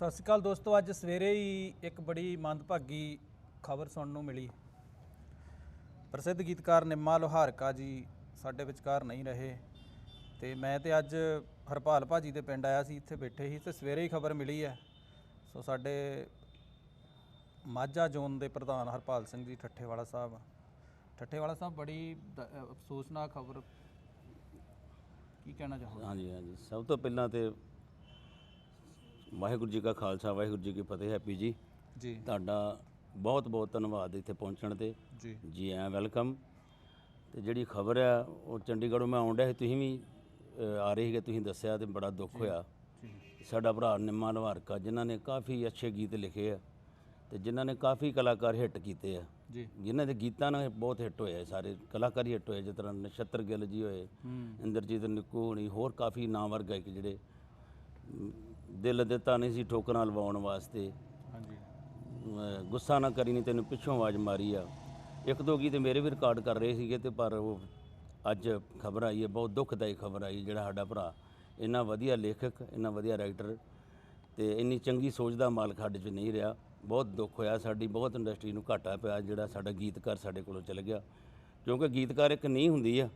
ਸਤਿ ਸ਼੍ਰੀ ਅਕਾਲ ਦੋਸਤੋ ਅੱਜ ਸਵੇਰੇ ਹੀ ਇੱਕ ਬੜੀ ਮੰਦਭਾਗੀ ਖਬਰ ਸੁਣਨ ਨੂੰ ਮਿਲੀ। ਪ੍ਰਸਿੱਧ ਗੀਤਕਾਰ ਨਿੰਮਾ ਲੋਹਾਰਕਾ ਜੀ ਸਾਡੇ ਵਿਚਕਾਰ ਨਹੀਂ ਰਹੇ ਤੇ ਮੈਂ ਤੇ ਅੱਜ ਹਰਪਾਲ ਭਾਜੀ ਦੇ ਪਿੰਡ ਆਇਆ ਸੀ ਇੱਥੇ ਬੈਠੇ ਸੀ ਤੇ ਸਵੇਰੇ ਹੀ ਖਬਰ ਮਿਲੀ ਹੈ। ਸੋ ਸਾਡੇ ਮਾਝਾ ਜ਼ੋਨ ਦੇ ਪ੍ਰਧਾਨ ਹਰਪਾਲ ਸਿੰਘ ਜੀ ਠੱਠੇਵਾਲਾ ਸਾਹਿਬ ਠੱਠੇਵਾਲਾ ਸਾਹਿਬ ਬੜੀ ਦ- ਅ, ਅਫਸੋਸਨਾਕ ਖਬਰ। ਕੀ ਕਹਿਣਾ ਚਾਹੋਗੇ? ਹਾਂਜੀ ਹਾਂਜੀ। ਸਭ ਤੋਂ ਪਹਿਲਾਂ ਤੇ ਵਾਹਿਗੁਰੂ ਜੀ ਕਾ ਖਾਲਸਾ ਵਾਹਿਗੁਰੂ ਜੀ ਕੀ ਫਤਿਹ ਹੈਪੀ ਜੀ। ਜੀ। ਤੁਹਾਡਾ ਬਹੁਤ ਬਹੁਤ ਧੰਨਵਾਦ ਇੱਥੇ ਪਹੁੰਚਣ ਤੇ। ਜੀ। ਜੀ ਆਇਆਂ ਵੈਲਕਮ। ਤੇ ਜਿਹੜੀ ਖਬਰ ਆ ਉਹ ਚੰਡੀਗੜ੍ਹੋਂ ਮੈਂ ਆਉਣ ਡਿਆ ਸੀ ਤੁਸੀਂ ਵੀ ਅ, ਆ ਰਹੇ ਸੀਗੇ ਤੁਸੀਂ ਦੱਸਿਆ ਤੇ ਬੜਾ ਦੁੱਖ ਹੋਇਆ। ਸਾਡਾ ਭਰਾ ਨਿੰਮਾ ਲਵਾਰਕਾ ਜਿਨ੍ਹਾਂ ਨੇ ਕਾਫੀ ਅੱਛੇ ਗੀਤ ਲਿਖੇ ਆ ਤੇ ਜਿਨ੍ਹਾਂ ਨੇ ਕਾਫੀ ਕਲਾਕਾਰ ਹਿੱਟ ਕੀਤੇ ਆ। ਜੀ। ਜਿਨ੍ਹਾਂ ਦੇ ਗੀਤਾਂ ਨਾਲ ਬਹੁਤ ਹਿੱਟ ਹੋਏ ਆ ਸਾਰੇ ਕਲਾਕਾਰ ਹੀ ਹਿੱਟ ਹੋਏ ਜਿਸ ਤਰ੍ਹਾਂ ਨਛੱਤਰ ਗਿੱਲ ਜੀ ਹੋਏ ਹੂੰ। ਇੰਦਰਜੀਤ ਨਿੱਕੂ ਹੋਣੀ ਹੋਰ ਕਾਫੀ ਨਾਮਵਰ ਗਾਇਕ ਜਿਹੜੇ ਅਮ, ਦਿਲ ਦਿੱਤਾ ਨਹੀਂ ਸੀ ਠੋਕਰਾਂ ਲਵਾਉਣ ਵਾਸਤੇ। ਹਾਂਜੀ। ਗੁੱਸਾ ਨਾ ਕਰੀ ਨਹੀਂ ਤੈਨੂੰ ਪਿੱਛੋਂ ਆਵਾਜ਼ ਮਾਰੀ ਆ। ਇੱਕ ਦੋ ਗੀਤ ਮੇਰੇ ਵੀ ਰਿਕਾਰਡ ਕਰ ਰਹੇ ਸੀਗੇ ਤੇ ਪਰ ਉਹ ਅੱਜ ਖਬਰ ਆਈ ਹੈ ਬਹੁਤ ਦੁਖਦਾਈ ਖਬਰ ਆਈ ਜਿਹੜਾ ਸਾਡਾ ਭਰਾ। ਇੰਨਾ ਵਧੀਆ ਲੇਖਕ ਇੰਨਾ ਵਧੀਆ ਰਾਈਟਰ ਤੇ ਇੰਨੀ ਚੰਗੀ ਸੋਚ ਦਾ ਮਾਲਕ ਸਾਡੇ 'ਚ ਨਹੀਂ ਰਿਹਾ। ਬਹੁਤ ਦੁੱਖ ਹੋਇਆ ਸਾਡੀ ਬਹੁਤ ਇੰਡਸਟਰੀ ਨੂੰ ਘਾਟਾ ਪਿਆ ਜਿਹੜਾ ਸਾਡਾ ਗੀਤਕਾਰ ਸਾਡੇ ਕੋਲੋਂ ਚਲ ਗਿਆ। ਕਿਉਂਕਿ ਗੀਤਕਾਰ ਇੱਕ ਨਹੀਂ ਹੁੰਦੀ ਆ।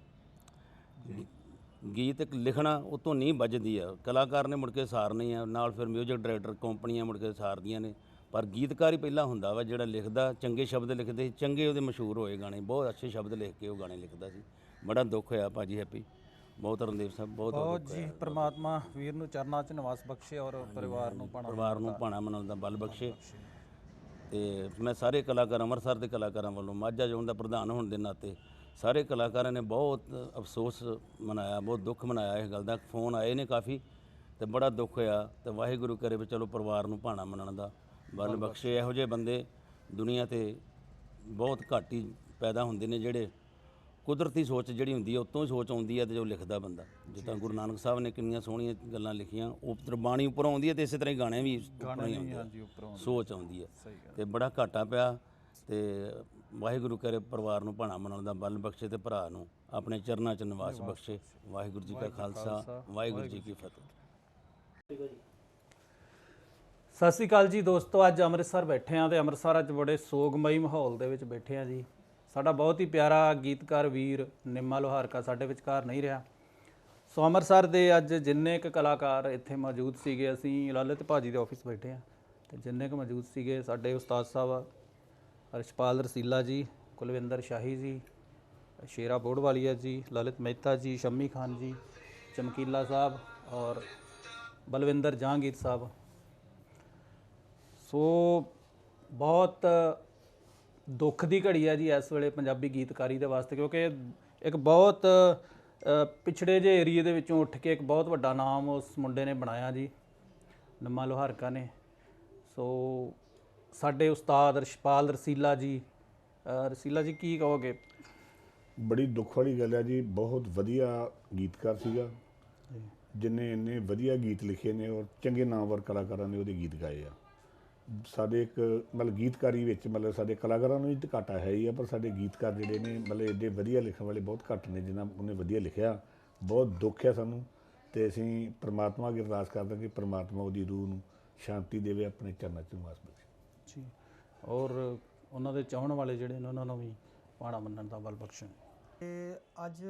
ਗੀਤ ਇੱਕ ਲਿਖਣਾ ਉਤੋਂ ਨਹੀਂ ਵੱਜਦੀ ਆ। ਕਲਾਕਾਰ ਨੇ ਮੁੜ ਕੇ ਸਾਰਨੀ ਆ ਨਾਲ ਫਿਰ 뮤직 ਡਾਇਰੈਕਟਰ ਕੰਪਨੀਆਂ ਮੁੜ ਕੇ ਸਾਰਦੀਆਂ ਨੇ। ਪਰ ਗੀਤਕਾਰ ਹੀ ਪਹਿਲਾਂ ਹੁੰਦਾ ਵਾ ਜਿਹੜਾ ਲਿਖਦਾ ਚੰਗੇ ਸ਼ਬਦ ਲਿਖਦੇ ਸੀ ਚੰਗੇ ਉਹਦੇ ਮਸ਼ਹੂਰ ਹੋਏ ਗਾਣੇ ਬਹੁਤ ਅੱਛੇ ਸ਼ਬਦ ਲਿਖ ਕੇ ਉਹ ਗਾਣੇ ਲਿਖਦਾ ਸੀ। ਬੜਾ ਦੁੱਖ ਹੋਇਆ ਭਾਜੀ ਹੈਪੀ। ਬਹੁਤ ਰਣਦੀਪ ਸਾਹਿਬ ਬਹੁਤ ਬਹੁਤ ਜੀ ਪ੍ਰਮਾਤਮਾ ਵੀਰ ਨੂੰ ਚਰਨਾਂ 'ਚ ਨਿਵਾਸ ਬਖਸ਼ੇ ਔਰ ਪਰਿਵਾਰ ਨੂੰ ਪਾਣਾ ਪਰਿਵਾਰ ਨੂੰ ਭਾਣਾ ਮਨਾਉਣ ਦਾ ਬਲ ਬਖਸ਼ੇ। ਤੇ ਮੈਂ ਸਾਰੇ ਕਲਾਕਾਰ ਅੰਮ੍ਰਿਤਸਰ ਦੇ ਕਲਾਕਾਰਾਂ ਵੱਲੋਂ ਮਾਝਾ ਜ਼ੋਨ ਦਾ ਪ੍ਰਧਾਨ ਹੋਣ ਦੇ ਨਾਤੇ ਸਾਰੇ ਕਲਾਕਾਰਾਂ ਨੇ ਬਹੁਤ ਅਫਸੋਸ ਮਨਾਇਆ ਬਹੁਤ ਦੁੱਖ ਮਨਾਇਆ ਇਸ ਗੱਲ ਦਾ। ਫੋਨ ਆਏ ਨੇ ਕਾਫੀ ਤੇ ਬੜਾ ਦੁੱਖ ਹੋਇਆ ਤੇ ਵਾਹਿਗੁਰੂ ਕਰੇ ਵੀ ਚਲੋ ਪਰਿਵਾਰ ਨੂੰ ਭਾਣਾ ਮੰਨਣ ਦਾ। ਬਲ ਬਖਸ਼ੇ ਇਹੋ ਜਿਹੇ ਬੰਦੇ ਦੁਨੀਆ ਤੇ ਬਹੁਤ ਘੱਟ ਹੀ ਪੈਦਾ ਹੁੰਦੇ ਨੇ ਜਿਹੜੇ ਕੁਦਰਤੀ ਸੋਚ ਜਿਹੜੀ ਹੁੰਦੀ ਹੈ ਉਤੋਂ ਹੀ ਸੋਚ ਆਉਂਦੀ ਹੈ ਤੇ ਜੋ ਲਿਖਦਾ ਬੰਦਾ। ਜਿੱਦਾਂ ਗੁਰੂ ਨਾਨਕ ਸਾਹਿਬ ਨੇ ਕਿੰਨੀਆਂ ਸੋਹਣੀਆਂ ਗੱਲਾਂ ਲਿਖੀਆਂ ਉਹ ਤੇ ਬਾਣੀ ਉੱਪਰੋਂ ਆਉਂਦੀ ਹੈ ਤੇ ਇਸੇ ਤਰ੍ਹਾਂ ਹੀ ਗਾਣੇ ਵੀ ਉੱਪਰੋਂ ਹੀ ਆਉਂਦੇ ਸੋਚ ਆਉਂਦੀ ਹੈ ਤੇ ਬੜਾ ਘਾਟਾ ਪਿਆ। ਤੇ ਵਾਹਿਗੁਰੂ ਕਰੇ ਪਰਿਵਾਰ ਨੂੰ ਭਾਣਾ ਮਨਾਉਣ ਦਾ ਬਲ ਬਖਸ਼ੇ ਤੇ ਭਰਾ ਨੂੰ ਆਪਣੇ ਚਰਨਾਂ 'ਚ ਨਿਵਾਸ ਬਖਸ਼ੇ। ਵਾਹਿਗੁਰੂ ਜੀ ਕਾ ਖਾਲਸਾ ਵਾਹਿਗੁਰੂ ਜੀ ਕੀ ਫਤਿਹ। ਸਤਿ ਸ਼੍ਰੀ ਅਕਾਲ ਜੀ ਦੋਸਤੋ ਅੱਜ ਅੰਮ੍ਰਿਤਸਰ ਬੈਠੇ ਆ ਤੇ ਅੰਮ੍ਰਿਤਸਰ ਅੱਜ ਬੜੇ ਸੋਗਮਈ ਮਾਹੌਲ ਦੇ ਵਿੱਚ ਬੈਠੇ ਆ ਜੀ। ਸਾਡਾ ਬਹੁਤ ਹੀ ਪਿਆਰਾ ਗੀਤਕਾਰ ਵੀਰ ਨਿੰਮਾ ਲੋਹਾਰਕਾ ਸਾਡੇ ਵਿਚਕਾਰ ਨਹੀਂ ਰਿਹਾ। ਸੋ ਅੰਮ੍ਰਿਤਸਰ ਦੇ ਅੱਜ ਜਿੰਨੇ ਕੁ ਕਲਾਕਾਰ ਇੱਥੇ ਮੌਜੂਦ ਸੀਗੇ ਅਸੀਂ ਲਲਿਤ ਭਾਜੀ ਦੇ ਆਫਿਸ ਬੈਠੇ ਆ ਤੇ ਜਿੰਨੇ ਕੁ ਮੌਜੂਦ ਸੀਗੇ ਸਾਡੇ ਉਸਤਾਦ ਸਾਹਿਬ ਅਰਸ਼ਪਾਲ ਰਸੀਲਾ ਜੀ, ਕੁਲਵਿੰਦਰ ਸ਼ਾਹੀ ਜੀ, ਸ਼ੇਰਾ ਬੋੜਵਾਲੀਆ ਜੀ, ਲਲਿਤ ਮਹਿਤਾ ਜੀ, ਸ਼ੰਮੀ ਖਾਨ ਜੀ, ਚਮਕੀਲਾ ਸਾਹਿਬ ਔਰ ਬਲਵਿੰਦਰ ਜਹਾਂਗੀਰ ਸਾਹਿਬ। ਸੋ ਬਹੁਤ ਦੁੱਖ ਦੀ ਘੜੀ ਹੈ ਜੀ ਇਸ ਵੇਲੇ ਪੰਜਾਬੀ ਗੀਤਕਾਰੀ ਦੇ ਵਾਸਤੇ, ਕਿਉਂਕਿ ਇੱਕ ਬਹੁਤ ਪਿਛੜੇ ਜਿਹੇ ਏਰੀਏ ਦੇ ਵਿੱਚੋਂ ਉੱਠ ਕੇ ਇੱਕ ਬਹੁਤ ਵੱਡਾ ਨਾਮ ਉਸ ਮੁੰਡੇ ਨੇ ਬਣਾਇਆ ਜੀ, ਨੰਮਾ ਲੋਹਾਰਕਾ ਨੇ। ਸੋ ਸਾਡੇ ਉਸਤਾਦ ਰਸ਼ਪਾਲ ਰਸੀਲਾ ਜੀ ਰਸੀਲਾ ਜੀ ਕੀ ਕਹੋਗੇ? ਬੜੀ ਦੁੱਖ ਵਾਲੀ ਗੱਲ ਹੈ ਜੀ ਬਹੁਤ ਵਧੀਆ ਗੀਤਕਾਰ ਸੀਗਾ। ਜਿਨੇ ਇੰਨੇ ਵਧੀਆ ਗੀਤ ਲਿਖੇ ਨੇ ਔਰ ਚੰਗੇ ਨਾਮਵਰ ਕਲਾਕਾਰਾਂ ਨੇ ਉਹਦੇ ਗੀਤ ਗਾਏ ਆ। ਸਾਡੇ ਇੱਕ ਮਤਲਬ ਗੀਤਕਾਰੀ ਵਿੱਚ ਮਤਲਬ ਸਾਡੇ ਕਲਾਕਾਰਾਂ ਨੂੰ ਤਾਂ ਘਾਟਾ ਹੈ ਹੀ ਆ ਪਰ ਸਾਡੇ ਗੀਤਕਾਰ ਜਿਹੜੇ ਨੇ ਮਤਲਬ ਏਡੇ ਵਧੀਆ ਲਿਖਣ ਵਾਲੇ ਬਹੁਤ ਘੱਟ ਨੇ ਜਿਨ੍ਹਾਂ ਉਹਨੇ ਵਧੀਆ ਲਿਖਿਆ। ਬਹੁਤ ਦੁੱਖ ਹੈ ਸਾਨੂੰ ਤੇ ਅਸੀਂ ਪ੍ਰਮਾਤਮਾ ਅੱਗੇ ਅਰਦਾਸ ਕਰਦੇ ਹਾਂ ਕਿ ਪ੍ਰਮਾਤਮਾ ਉਹਦੀ ਰੂਹ ਨੂੰ ਸ਼ਾਂਤੀ ਦੇਵੇ ਆਪਣੇ ਚਰਨਾਂ 'ਚ ਬਖਸ਼ੇ। ਜੀ ਔਰ ਉਹਨਾਂ ਦੇ ਚਾਹਣ ਵਾਲੇ ਜਿਹੜੇ ਨੇ, ਉਹਨਾਂ ਨੂੰ ਵੀ ਪਾਣਾ ਮੰਨਣ ਦਾ ਬਲ ਬਖਸ਼ਣ। ਤੇ ਅੱਜ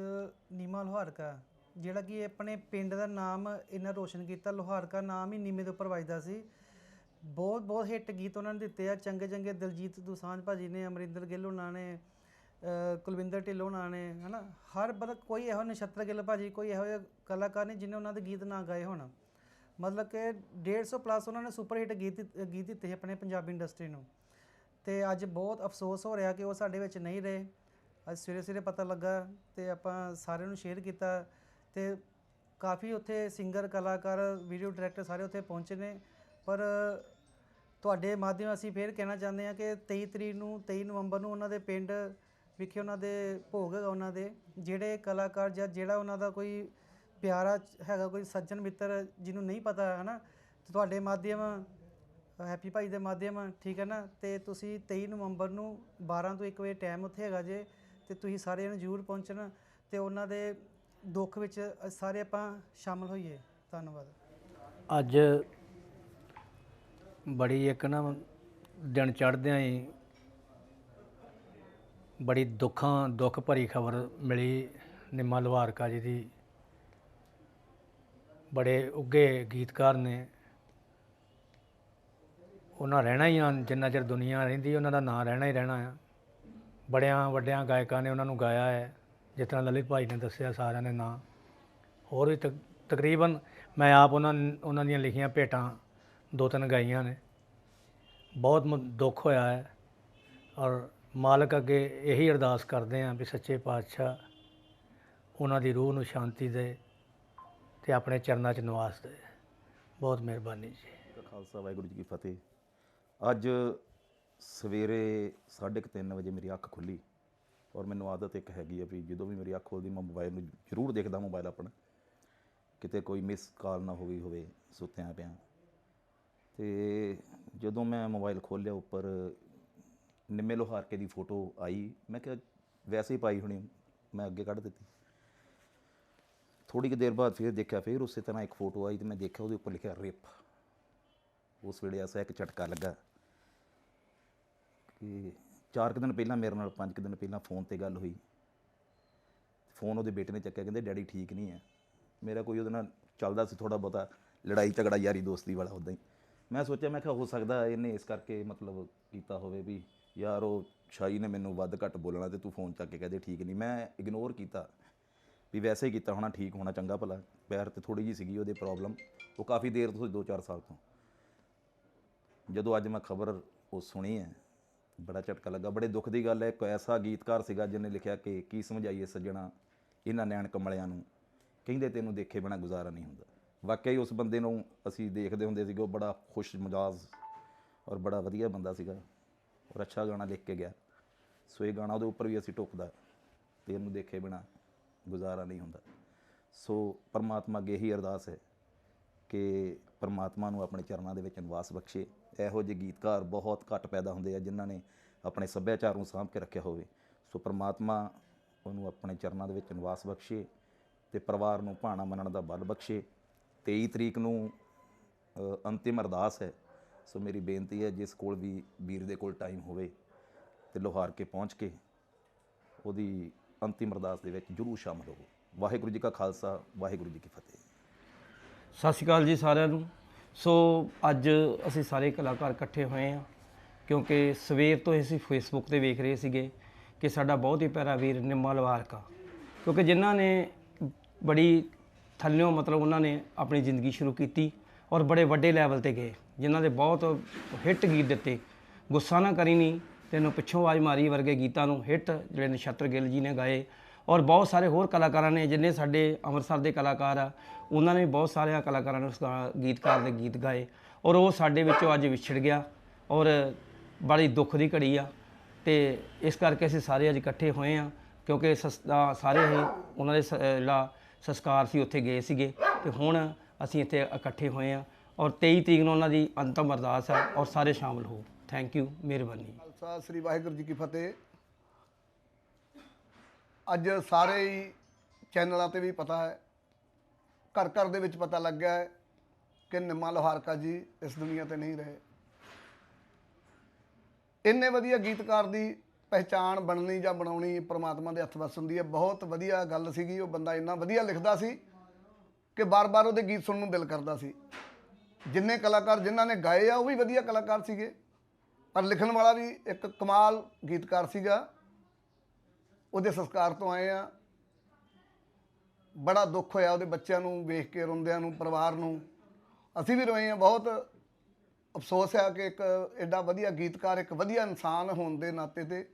ਨੀਮਾ ਲੋਹਾਰਕਾ, ਜਿਹੜਾ ਕਿ ਆਪਣੇ ਪਿੰਡ ਦਾ ਨਾਮ ਇਹਨਾਂ ਰੋਸ਼ਨ ਕੀਤਾ, ਲੋਹਾਰਕਾ ਨਾਮ ਹੀ ਨੀਮੇ ਦੇ ਉੱਪਰ ਵੱਜਦਾ ਸੀ। ਬਹੁਤ ਬਹੁਤ ਹਿੱਟ ਗੀਤ ਉਹਨਾਂ ਨੇ ਦਿੱਤੇ ਆ, ਚੰਗੇ ਚੰਗੇ ਦਿਲਜੀਤ ਦੋਸਾਂਝ ਭਾਜੀ ਨੇ, ਅਮਰਿੰਦਰ ਗਿੱਲ ਉਹਨਾਂ ਨੇ ਕੁਲਵਿੰਦਰ ਢਿੱਲੋਂ ਉਹਨਾਂ ਨੇ, ਹਨਾ? ਹਰ ਮਤਲਬ ਕੋਈ ਇਹੋ ਨਛੱਤਰ ਗਿੱਲ ਭਾਜੀ, ਕੋਈ ਇਹੋ ਜਿਹਾ ਕਲਾਕਾਰ ਨੇ ਜਿਨੇ ਉਹਨਾਂ ਦੇ ਗੀਤ ਨਾ ਗਾਏ ਹੋਣ। ਮਤਲਬ ਕਿ 150 ਪਲੱਸ ਉਹਨਾਂ ਨੇ ਸੁਪਰ ਹਿੱਟ ਗੀਤ ਗੀਤ ਦਿੱਤੇ ਸੀ ਆਪਣੇ ਪੰਜਾਬੀ ਇੰਡਸਟਰੀ ਨੂੰ। ਤੇ ਅੱਜ ਬਹੁਤ ਅਫਸੋਸ ਹੋ ਰਿਹਾ ਕਿ ਉਹ ਸਾਡੇ ਵਿੱਚ ਨਹੀਂ ਰਹੇ। ਅੱਜ ਸਵੇਰੇ ਸਵੇਰੇ ਪਤਾ ਲੱਗਾ ਤੇ ਆਪਾਂ ਸਾਰਿਆਂ ਨੂੰ ਸ਼ੇਅਰ ਕੀਤਾ ਤੇ ਕਾਫੀ ਉੱਥੇ ਸਿੰਗਰ ਕਲਾਕਾਰ ਵੀਡੀਓ ਡਾਇਰੈਕਟਰ ਸਾਰੇ ਉੱਥੇ ਪਹੁੰਚੇ ਨੇ। ਪਰ ਤੁਹਾਡੇ ਮਾਧਿਅਮ ਅਸੀਂ ਫੇਰ ਕਹਿਣਾ ਚਾਹੁੰਦੇ ਹਾਂ ਕਿ 23 ਤਰੀਕ ਨੂੰ 23 ਨਵੰਬਰ ਨੂੰ ਉਹਨਾਂ ਦੇ ਪਿੰਡ ਵਿਖੇ ਉਹਨਾਂ ਦੇ ਭੋਗ ਉਹਨਾਂ ਦੇ, ਜਿਹੜੇ ਕਲਾਕਾਰ ਜਾਂ ਜਿਹੜਾ ਉਹਨਾਂ ਦਾ ਕੋਈ ਪਿਆਰਾ ਹੈਗਾ, ਕੋਈ ਸੱਜਣ ਮਿੱਤਰ ਜਿਹਨੂੰ ਨਹੀਂ ਪਤਾ ਹੈ ਨਾ ਤੇ ਤੁਹਾਡੇ ਮਾਧਿਅਮ ਹੈਪੀ ਭਾਈ ਦੇ ਮਾਧਿਅਮ, ਠੀਕ ਹੈ ਨਾ? ਤੇ ਤੁਸੀਂ 23 ਨਵੰਬਰ ਨੂੰ 12 ਤੋਂ 1 ਵਜੇ ਟਾਈਮ ਉੱਥੇ ਹੈਗਾ ਜੇ, ਤੇ ਤੁਸੀਂ ਸਾਰਿਆਂ ਨੂੰ ਜ਼ਰੂਰ ਪਹੁੰਚਣਾ ਤੇ ਉਹਨਾਂ ਦੇ ਦੁੱਖ ਵਿੱਚ ਸਾਰੇ ਆਪਾਂ ਸ਼ਾਮਲ ਹੋਈਏ। ਧੰਨਵਾਦ। ਅੱਜ ਬੜੀ ਇੱਕ ਨਾ ਦਿਨ ਚੜ੍ਹਦਿਆਂ ਹੀ ਬੜੀ ਦੁੱਖਾਂ, ਦੁੱਖ ਭਰੀ ਖਬਰ ਮਿਲੀ ਨਿੰਮਾ ਲਵਾਰਕਾ ਜੀ ਦੀ। ਬੜੇ ਉੱਗੇ ਗੀਤਕਾਰ ਨੇ ਉਹਨਾਂ ਰਹਿਣਾ ਹੀ ਆ, ਜਿੰਨਾ ਚਿਰ ਦੁਨੀਆ ਰਹਿੰਦੀ ਉਹਨਾਂ ਦਾ ਨਾਂ ਰਹਿਣਾ ਹੀ ਰਹਿਣਾ ਆ। ਬੜਿਆਂ ਵੱਡਿਆਂ ਗਾਇਕਾਂ ਨੇ ਉਹਨਾਂ ਨੂੰ ਗਾਇਆ ਹੈ। ਜਿਸ ਤਰ੍ਹਾਂ ਲਲਿਤ ਭਾਈ ਨੇ ਦੱਸਿਆ, ਸਾਰਿਆਂ ਨੇ ਨਾਂ। ਹੋਰ ਵੀ ਤਕ- ਤਕਰੀਬਨ ਮੈਂ ਆਪ ਉਹਨਾਂ ਉਹਨਾਂ ਦੀਆਂ ਲਿਖੀਆਂ ਭੇਟਾਂ ਦੋ ਤਿੰਨ ਗਾਈਆਂ ਨੇ। ਬਹੁਤ ਦੁੱਖ ਹੋਇਆ ਹੈ। ਔਰ ਮਾਲਕ ਅੱਗੇ ਇਹੀ ਅਰਦਾਸ ਕਰਦੇ ਹਾਂ ਵੀ ਸੱਚੇ ਪਾਤਸ਼ਾਹ ਉਹਨਾਂ ਦੀ ਰੂਹ ਨੂੰ ਸ਼ਾਂਤੀ ਦੇ ਤੇ ਆਪਣੇ ਚਰਨਾਂ 'ਚ ਨਿਵਾਸ ਦੇ। ਬਹੁਤ ਮਿਹਰਬਾਨੀ ਜੀ। ਖਾਲਸਾ ਵਾਹਿਗੁਰੂ ਜੀ ਕੀ ਫਤਿਹ। ਅੱਜ ਸਵੇਰੇ 3:30 ਵਜੇ ਮੇਰੀ ਅੱਖ ਖੁੱਲੀ ਔਰ ਮੈਨੂੰ ਆਦਤ ਇੱਕ ਹੈਗੀ ਆ ਵੀ ਜਦੋਂ ਵੀ ਮੇਰੀ ਅੱਖ ਖੁੱਲਦੀ, ਮੈਂ ਮੋਬਾਈਲ ਨੂੰ ਜ਼ਰੂਰ ਦੇਖਦਾ ਮੋਬਾਈਲ ਆਪਣਾ। ਕਿਤੇ ਕੋਈ ਮਿਸ ਕਾਲ ਨਾ ਹੋ ਗਈ ਹੋਵੇ, ਸੁੱਤਿਆਂ ਪਿਆ। ਤੇ ਜਦੋਂ ਮੈਂ ਮੋਬਾਈਲ ਖੋਲ੍ਹਿਆ ਉੱਪਰ, ਨਿੰਮੇ ਲੋਹਾਰਕੇ ਦੀ ਫੋਟੋ ਆਈ। ਮੈਂ ਕਿਹਾ, ਵੈਸੇ ਹੀ ਪਾਈ ਹੋਣੀ, ਮੈਂ ਅੱਗੇ ਕੱਢ ਦਿੱਤੀ। ਥੋੜੀ ਕੁ ਦੇਰ ਬਾਅਦ ਫਿਰ ਦੇਖਿਆ, ਫਿਰ ਉਸੇ ਤਰ੍ਹਾਂ ਇੱਕ ਫੋਟੋ ਆਈ ਤੇ ਮੈਂ ਦੇਖਿਆ, ਉਹਦੇ ਉੱਪਰ ਲਿਖਿਆ, ਰਿਪ। ਉਸ ਵੇਲੇ ਐਸਾ ਇੱਕ ਝਟਕਾ ਲੱਗਾ। ਕਿ ਚਾਰ ਕੁ ਦਿਨ ਪਹਿਲਾਂ ਮੇਰੇ ਨਾਲ, ਪੰਜ ਕੁ ਦਿਨ ਪਹਿਲਾਂ ਫੋਨ ਤੇ ਗੱਲ ਹੋਈ। ਫੋਨ ਉਹਦੇ ਬੇਟੇ ਨੇ ਚੱਕਿਆ, ਕਹਿੰਦੇ ਡੈਡੀ ਠੀਕ ਨਹੀਂ ਹੈ। ਮੇਰਾ ਕੋਈ ਉਹਦੇ ਨਾਲ ਚੱਲਦਾ ਸੀ ਥੋੜਾ ਬਹੁਤਾ, ਲੜਾਈ ਝਗੜਾ ਯਾਰੀ ਦੋਸਤੀ ਵਾਲਾ ਉਦਾਂ ਹੀ। ਮੈਂ ਸੋਚਿਆ, ਮੈਂ ਕਿਹਾ, ਹੋ ਸਕਦਾ ਇਹਨੇ ਇਸ ਕਰਕੇ ਮਤਲਬ ਕੀਤਾ ਹੋਵੇ ਵੀ ਯਾਰ, ਉਹ ਸ਼ਾਈ ਨੇ ਮੈਨੂੰ ਵੱਧ ਘੱਟ ਬੋਲਣਾ ਤੇ ਤੂੰ ਫੋਨ ਚੱਕ ਕੇ ਕਹਦੇ ਠੀਕ ਨਹੀਂ। ਮੈਂ ਇਗਨੋਰ ਕੀਤਾ ਵੀ ਵੈਸੇ ਹੀ ਕੀਤਾ ਹੋਣਾ, ਠੀਕ ਹੋਣਾ ਚੰਗਾ ਭਲਾ। ਪੈਰ ਤੇ ਥੋੜੀ ਜੀ ਸੀਗੀ ਉਹਦੇ ਪ੍ਰੋਬਲਮ ਉਹ ਕਾਫੀ ਦੇਰ ਤੋਂ 2-4 ਸਾਲ ਤੋਂ। ਜਦੋਂ ਅੱਜ ਮੈਂ ਖਬਰ ਉਹ ਸੁਣੀ ਹੈ ਬੜਾ ਝਟਕਾ ਲੱਗਾ। ਬੜੇ ਦੁੱਖ ਦੀ ਗੱਲ ਹੈ, ਇੱਕ ਐਸਾ ਗੀਤਕਾਰ ਸੀਗਾ ਜਿਹਨੇ ਲਿਖਿਆ ਕਿ ਕੀ ਸਮਝਾਈਏ ਸੱਜਣਾ ਇਹਨਾਂ ਨੈਣ ਕਮਲਿਆਂ ਨੂੰ। ਕਹਿੰਦੇ ਤੈਨੂੰ ਦੇਖੇ ਬਿਨਾ ਗੁਜ਼ਾਰਾ ਨਹੀਂ ਹੁੰਦਾ। ਵਾਕਈ ਉਸ ਬੰਦੇ ਨੂੰ ਅਸੀਂ ਦੇਖਦੇ ਹੁੰਦੇ ਸੀਗੇ, ਉਹ ਬੜਾ ਖੁਸ਼ ਮਜ਼ਾਜ ਔਰ ਬੜਾ ਵਧੀਆ ਬੰਦਾ ਸੀਗਾ ਔਰ ਅੱਛਾ ਗਾਣਾ ਲਿਖ ਕੇ ਗਿਆ। ਸੋ ਇਹ ਗਾਣਾ ਉਹਦੇ ਉੱਪਰ ਵੀ ਅਸੀਂ ਟੋਕਦਾ ਤੇ ਇਹਨੂੰ ਦੇਖੇ ਬਿਨਾ ਗੁਜ਼ਾਰਾ ਨਹੀਂ ਹੁੰਦਾ। ਸੋ ਪਰਮਾਤਮਾ ਅੱਗੇ ਇਹੀ ਅਰਦਾਸ ਹੈ ਕਿ ਪਰਮਾਤਮਾ ਨੂੰ ਆਪਣੇ ਚਰਨਾਂ ਦੇ ਵਿੱਚ ਨਿਵਾਸ ਬਖਸ਼ੇ। ਇਹੋ ਜਿਹੇ ਗੀਤਕਾਰ ਬਹੁਤ ਘੱਟ ਪੈਦਾ ਹੁੰਦੇ ਆ, ਜਿਨ੍ਹਾਂ ਨੇ ਆਪਣੇ ਸੱਭਿਆਚਾਰ ਨੂੰ ਸਾਂਭ ਕੇ ਰੱਖਿਆ ਹੋਵੇ। ਸੋ ਪਰਮਾਤਮਾ ਉਹਨੂੰ ਆਪਣੇ ਚਰਨਾਂ ਦੇ ਵਿੱਚ ਨਿਵਾਸ ਬਖਸ਼ੇ ਤੇ ਪਰਿਵਾਰ ਨੂੰ ਭਾਣਾ ਮੰਨਣ ਦਾ ਬਲ ਬਖਸ਼ੇ। 23 ਤਰੀਕ ਨੂੰ ਅੰਤਿਮ ਅਰਦਾਸ ਹੈ। ਸੋ ਮੇਰੀ ਬੇਨਤੀ ਹੈ, ਜਿਸ ਕੋਲ ਵੀ ਵੀਰ ਦੇ ਕੋਲ ਟਾਈਮ ਹੋਵੇ ਤੇ ਲੋਹਾਰ ਕੇ ਪਹੁੰਚ ਕੇ ਉਹਦੀ ਅੰਤਿਮ ਅਰਦਾਸ ਦੇ ਵਿੱਚ ਜਰੂਰ ਸ਼ਾਮਲ ਹੋਵੋ। ਵਾਹਿਗੁਰੂ ਜੀ ਕਾ ਖਾਲਸਾ, ਵਾਹਿਗੁਰੂ ਜੀ ਕੀ ਫਤਿਹ। ਸਤਿ ਸ਼੍ਰੀ ਅਕਾਲ ਜੀ ਸਾਰਿਆਂ ਨੂੰ। ਸੋ ਅੱਜ ਅਸੀਂ ਸਾਰੇ ਕਲਾਕਾਰ ਇਕੱਠੇ ਹੋਏ ਹਾਂ ਕਿਉਂਕਿ ਸਵੇਰ ਤੋਂ ਅਸੀਂ ਫੇਸਬੁੱਕ ਤੇ ਵੇਖ ਰਹੇ ਸੀਗੇ ਕਿ ਸਾਡਾ ਬਹੁਤ ਹੀ ਪਿਆਰਾ ਵੀਰ ਨਿੰਮਾ ਲਵਾਰਕਾ ਕਿਉਂਕਿ ਜਿਨ੍ਹਾਂ ਨੇ ਬੜੀ ਥੱਲਿਓਂ ਮਤਲਬ ਉਹਨਾਂ ਨੇ ਆਪਣੀ ਜ਼ਿੰਦਗੀ ਸ਼ੁਰੂ ਕੀਤੀ ਔਰ ਬੜੇ ਵੱਡੇ ਲੈਵਲ ਤੇ ਗਏ, ਜਿਨ੍ਹਾਂ ਦੇ ਬਹੁਤ ਹਿੱਟ ਗੀਤ ਦਿੱਤੇ। ਗੁੱਸਾ ਨਾ ਕਰੀ ਨਹੀਂ ਤੈਨੂੰ ਪਿੱਛੋਂ ਆਵਾਜ਼ ਮਾਰੀ ਵਰਗੇ ਗੀਤਾਂ ਨੂੰ ਹਿੱਟ ਜਿਹੜੇ ਨਛੱਤਰ ਗਿੱਲ ਜੀ ਨੇ ਗਾਏ ਔਰ ਬਹੁਤ ਸਾਰੇ ਹੋਰ ਕਲਾਕਾਰਾਂ ਨੇ ਜਿੰਨੇ ਸਾਡੇ ਅੰਮ੍ਰਿਤਸਰ ਦੇ ਕਲਾਕਾਰ ਆ ਉਹਨਾਂ ਨੇ ਬਹੁਤ ਸਾਰੇ ਕਲਾਕਾਰਾਂ ਨੇ ਗੀਤਕਾਰ ਦੇ ਗੀਤ ਗਾਏ। ਔਰ ਉਹ ਸਾਡੇ ਵਿੱਚੋਂ ਅੱਜ ਵਿਛੜ ਗਿਆ ਔਰ ਬੜੀ ਦੁੱਖ ਦੀ ਘੜੀ ਆ। ਤੇ ਇਸ ਕਰਕੇ ਅਸੀਂ ਸਾਰੇ ਅੱਜ ਇਕੱਠੇ ਹੋਏ ਆ ਕਿਉਂਕਿ ਸਸ- ਅ, ਸਾਰੇ ਹੀ ਉਹਨਾਂ ਦੇ ਸ- ਜਿਹੜਾ ਸੰਸਕਾਰ ਸੀ ਉੱਥੇ ਗਏ ਸੀਗੇ। ਤੇ ਹੁਣ ਅਸੀਂ ਇੱਥੇ ਇਕੱਠੇ ਹੋਏ ਆ ਔਰ 23 ਤਰੀਕ ਨੂੰ ਉਹਨਾਂ ਦੀ ਅੰਤਮ ਅਰਦਾਸ ਹੈ ਔਰ ਸਾਰੇ ਸ਼ਾਮਲ ਹੋ। ਥੈਂਕ ਯੂ ਮਿਹਰਬਾਨੀ। ਖਾਲਸਾ ਸ੍ਰੀ ਵਾਹਿਗੁਰੂ ਜੀ ਕੀ ਫਤਿਹ। ਅੱਜ ਸਾਰੇ ਹੀ ਚੈਨਲਾਂ ਤੇ ਵੀ ਪਤਾ ਹੈ, ਘਰ ਘਰ ਦੇ ਵਿੱਚ ਪਤਾ ਲੱਗਿਆ ਹੈ ਕਿ ਨਿੰਮਾ ਲੋਹਾਰਕਾ ਜੀ ਇਸ ਦੁਨੀਆ ਤੇ ਨਹੀਂ ਰਹੇ। ਇੰਨੇ ਵਧੀਆ ਗੀਤਕਾਰ ਦੀ ਪਹਿਚਾਣ ਬਣਨੀ ਜਾਂ ਬਣਾਉਣੀ ਪ੍ਰਮਾਤਮਾ ਦੇ ਹੱਥ ਵੱਸ ਹੁੰਦੀ ਹੈ ਬਹੁਤ ਵਧੀਆ ਗੱਲ ਸੀਗੀ। ਉਹ ਬੰਦਾ ਇੰਨਾ ਵਧੀਆ ਲਿਖਦਾ ਸੀ ਕਿ ਬਾਰ-ਬਾਰ ਉਹਦੇ ਗੀਤ ਸੁਣਨ ਨੂੰ ਦਿਲ ਕਰਦਾ ਸੀ। ਜਿੰਨੇ ਕਲਾਕਾਰ ਜਿਨ੍ਹਾਂ ਨੇ ਗਾਏ ਆ, ਉਹ ਵੀ ਵਧੀਆ ਕਲਾਕਾਰ ਸੀਗੇ। ਪਰ ਲਿਖਣ ਵਾਲਾ ਵੀ ਇੱਕ ਕਮਾਲ ਗੀਤਕਾਰ ਸੀਗਾ। ਉਹਦੇ ਸੰਸਕਾਰ ਤੋਂ ਆਏ ਆ। ਬੜਾ ਦੁੱਖ ਹੋਇਆ ਉਹਦੇ ਬੱਚਿਆਂ ਨੂੰ, ਵੇਖ ਕੇ, ਰੋਂਦਿਆਂ ਨੂੰ, ਪਰਿਵਾਰ ਨੂੰ। ਅਸੀਂ ਵੀ ਰੋਏ ਆ, ਬਹੁਤ ਅਫਸੋਸ ਹੈ ਕਿ ਇੱਕ ਐਡਾ ਵਧੀਆ ਗੀਤਕਾਰ, ਇੱਕ ਵਧੀਆ ਇਨਸਾਨ ਹੋਣ ਦੇ ਨਾਤੇ ਤੇ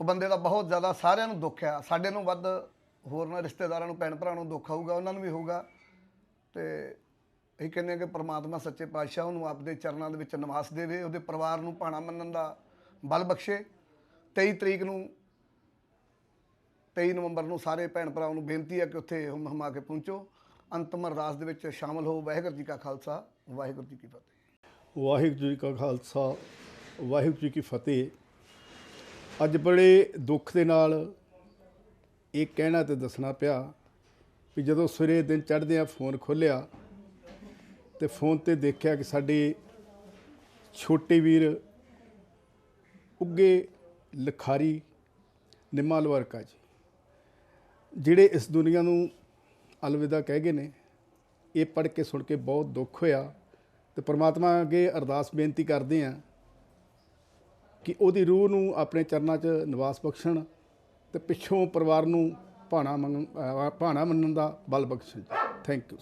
ਉਹ ਬੰਦੇ ਦਾ ਬਹੁਤ ਜ਼ਿਆਦਾ ਸਾਰਿਆਂ ਨੂੰ ਦੁੱਖ ਆ। ਸਾਡੇ ਨੂੰ ਵੱਧ ਹੋਰਨਾਂ ਰਿਸ਼ਤੇਦਾਰਾਂ ਨੂੰ ਭੈਣ ਭਰਾ ਨੂੰ ਦੁੱਖ ਆਊਗਾ ਉਹਨਾਂ ਨੂੰ ਵੀ ਹੋਊਗਾ। ਤੇ ਅਸੀਂ ਕਹਿੰਦੇ ਹਾਂ ਕਿ ਪ੍ਰਮਾਤਮਾ ਸੱਚੇ ਪਾਤਸ਼ਾਹ ਉਹਨੂੰ ਆਪਦੇ ਚਰਨਾਂ ਦੇ ਵਿੱਚ ਨਿਵਾਸ ਦੇਵੇ, ਉਹਦੇ ਪਰਿਵਾਰ ਨੂੰ ਭਾਣਾ ਮੰਨਣ ਦਾ ਬਲ ਬਖਸ਼ੇ। 23 ਤਰੀਕ ਨੂੰ 23 ਨਵੰਬਰ ਨੂੰ ਸਾਰੇ ਭੈਣ ਭਰਾਵਾਂ ਨੂੰ ਬੇਨਤੀ ਹੈ ਕਿ ਉੱਥੇ ਹਮ ਹਮਾ ਕੇ ਪਹੁੰਚੋ। ਅੰਤਮ ਅਰਦਾਸ ਦੇ ਵਿੱਚ ਸ਼ਾਮਲ ਹੋ। ਵਾਹਿਗੁਰੂ ਜੀ ਕਾ ਖਾਲਸਾ, ਵਾਹਿਗੁਰੂ ਜੀ ਕੀ ਫਤਿਹ। ਵਾਹਿਗੁਰੂ ਜੀ ਕਾ ਖਾਲਸਾ, ਵਾਹਿਗੁਰੂ ਜੀ ਕੀ ਫਤਿਹ। ਅੱਜ ਬੜੇ ਦੁੱਖ ਦੇ ਨਾਲ ਇਹ ਕਹਿਣਾ ਤੇ ਦੱਸਣਾ ਪਿਆ ਵੀ ਜਦੋਂ ਸਵੇਰੇ ਦਿਨ ਚੜ੍ਹਦੇ ਆ ਫੋਨ ਖੋਲ੍ਹਿਆ ਤੇ ਫੋਨ ਤੇ ਦੇਖਿਆ ਕਿ ਸਾਡੇ ਛੋਟੇ ਵੀਰ ਉੱਗੇ ਲਖਾਰੀ ਨਿੰਮਾ ਲਵਰਕਾ ਜੀ। ਜਿਹੜੇ ਇਸ ਦੁਨੀਆ ਨੂੰ ਅਲਵਿਦਾ ਕਹਿ ਗਏ ਨੇ, ਇਹ ਪੜ੍ਹ ਕੇ ਸੁਣ ਕੇ ਬਹੁਤ ਦੁੱਖ ਹੋਇਆ ਤੇ ਪ੍ਰਮਾਤਮਾ ਅੱਗੇ ਅਰਦਾਸ ਬੇਨਤੀ ਕਰਦੇ ਹਾਂ ਕਿ ਉਹਦੀ ਰੂਹ ਨੂੰ ਆਪਣੇ ਚਰਨਾਂ 'ਚ ਨਿਵਾਸ ਬਖਸ਼ਣ ਤੇ ਪਿੱਛੋਂ ਪਰਿਵਾਰ ਨੂੰ ਭਾਣਾ ਮੰਗਣ ਭਾਣਾ ਮੰਨਣ ਦਾ ਬਲ ਬਖਸ਼ਣ। Thank you